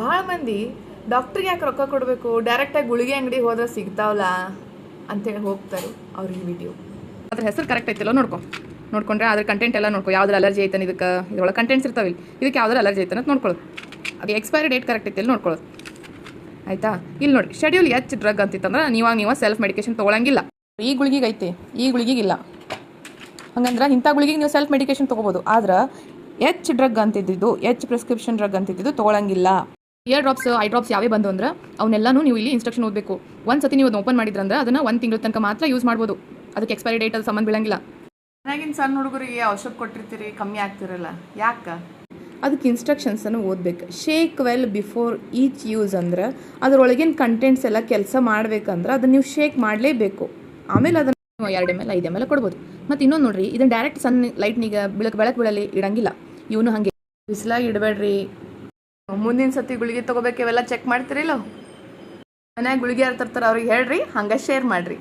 ಭಾಳ ಮಂದಿ ಡಾಕ್ಟ್ರಿಗೆ ಯಾಕೆ ರೊಕ್ಕ ಕೊಡಬೇಕು? ಡೈರೆಕ್ಟಾಗಿ ಗುಳಿಗೆ ಅಂಗಡಿ ಹೋದ್ರೆ ಸಿಗ್ತಾವಲ್ಲ ಅಂತೇಳಿ ಹೋಗ್ತಾರೆ ಅವ್ರಿಗೆ ವಿಡಿಯೋ ಅದ್ರ ಹೆಸರು ಕರೆಕ್ಟ್ ಐತಿಲ್ಲ ನೋಡ್ಕೊ. ನೋಡ್ಕೊಂಡ್ರೆ ಅದ್ರ ಕಂಟೆಂಟ್ ಎಲ್ಲ ನೋಡ್ಕೊ. ಯಾವ್ದ್ರ ಅಲರ್ಜಿ ಐತನ ಇದಕ್ಕೆ? ಇದ್ರೊಳಗೆ ಕಂಟೆಂಟ್ಸ್ ಇರ್ತಾವೆ ಇದಕ್ಕೆ ಯಾವ್ದಾರು ಅಲರ್ಜಿ ಐತನ ಅಂತ ನೋಡ್ಕೊಳ್ಳೋದು. ಅದು ಎಕ್ಸ್ಪೈರಿ ಡೇಟ್ ಕರೆಕ್ಟ್ ಐತಿಲ್ಲ ನೋಡ್ಕೊಳ್ಳೋದು. ಆಯ್ತಾ? ಇಲ್ಲಿ ನೋಡಿ ಶೆಡ್ಯೂಲ್ ಎಚ್ ಡ್ರಗ್ ಅಂತಿತ್ತಂದ್ರೆ ನೀವಾಗ ನೀವು ಸೆಲ್ಫ್ ಮೆಡಿಕೇಶನ್ ತೊಗೊಳಂಗಿಲ್ಲ. ಈ ಗುಳಿಗೆಗೆ ಐತಿ, ಈ ಗುಳಿಗೆಗಿಲ್ಲ ಹಂಗಂದ್ರೆ ಇಂಥ ಗುಳಿಗೆಗೆ ನೀವು ಸೆಲ್ಫ್ ಮೆಡಿಕೇಶನ್ ತೊಗೋಬೋದು. ಆದ್ರೆ ಎಚ್ ಡ್ರಗ್ ಅಂತಿದ್ದು, ಎಚ್ ಪ್ರಿಸ್ಕ್ರಿಪ್ಷನ್ ಡ್ರಗ್ ಅಂತಿದ್ದು ತೊಗೊಳಂಗಿಲ್ಲ. ಇಯರ್ ಡ್ರಾಪ್ಸ್ ಐ ಡ್ರಾಪ್ಸ್ ಯಾವೇ ಬಂದು ಅಂದ್ರೆ ಅವನ್ನೆಲ್ಲನೂ ನೀವು ಇಲ್ಲಿ ಇನ್ಸ್ಟ್ರಕ್ಷನ್ ಓದಬೇಕು. ಒಂದು ಸತಿ ನೀವು ಅದನ್ನ ಓಪನ್ ಮಾಡಿದ್ರಂದ್ರೆ ಅದನ್ನು ಒಂದು ತಿಂಗಳ ತನಕ ಮಾತ್ರ ಯೂಸ್ ಮಾಡ್ಬೋದು. ಅದಕ್ಕೆ ಎಕ್ಸ್ಪೈರಿ ಡೇಟ್ ಅದು ಸಂಬಂಧ ಬೀಳಂಗಿಲ್ಲ. ಮನ್ಯಾಗಿನ ಸಣ್ಣ ಹುಡುಗರಿಗೆ ಔಷಧ ಕೊಟ್ಟಿರ್ತೀರಿ ಕಮ್ಮಿ ಆಗ್ತಿರಲ್ಲ ಯಾಕೆ? ಅದಕ್ಕೆ ಇನ್ಸ್ಟ್ರಕ್ಷನ್ಸನ್ನು ಓದಬೇಕು. Shake well before each use ಅಂದ್ರೆ ಅದರೊಳಗಿನ ಕಂಟೆಂಟ್ಸ್ ಎಲ್ಲ ಕೆಲಸ ಮಾಡ್ಬೇಕಂದ್ರೆ ಅದನ್ನ ನೀವು ಶೇಕ್ ಮಾಡಲೇಬೇಕು. ಆಮೇಲೆ ಅದನ್ನು ನೀವು ಎರಡು ಎಂ ಎಲ್ ಐದು ಎಂ ಎಲ್ ಕೊಡ್ಬೋದು. ಮತ್ತು ಇನ್ನೊಂದು ನೋಡ್ರಿ ಇದನ್ನು ಡೈರೆಕ್ಟ್ ಸನ್ ಲೈಟ್ನಿಗೆ ಬೆಳಕು ಬೆಳಕು ಬೀಳಲಿ ಇಡಂಗಿಲ್ಲ. ಇವನು ಹಾಗೆ. ಬಿಸಿಲಾಗಿ ಇಡಬೇಡ್ರಿ. ಮುಂದಿನ ಸತಿ ಗುಳಿಗೆ ತಗೋಬೇಕು ಇವೆಲ್ಲ ಚೆಕ್ ಮಾಡ್ತಿರಿಲ್ಲ ಮನ್ಯಾಗ ಗುಳಿಗೆ ಯಾರು ತರ್ತಾರೆ ಅವ್ರಿಗೆ ಹೇಳ್ರಿ, ಹಂಗೆ ಶೇರ್ ಮಾಡ್ರಿ.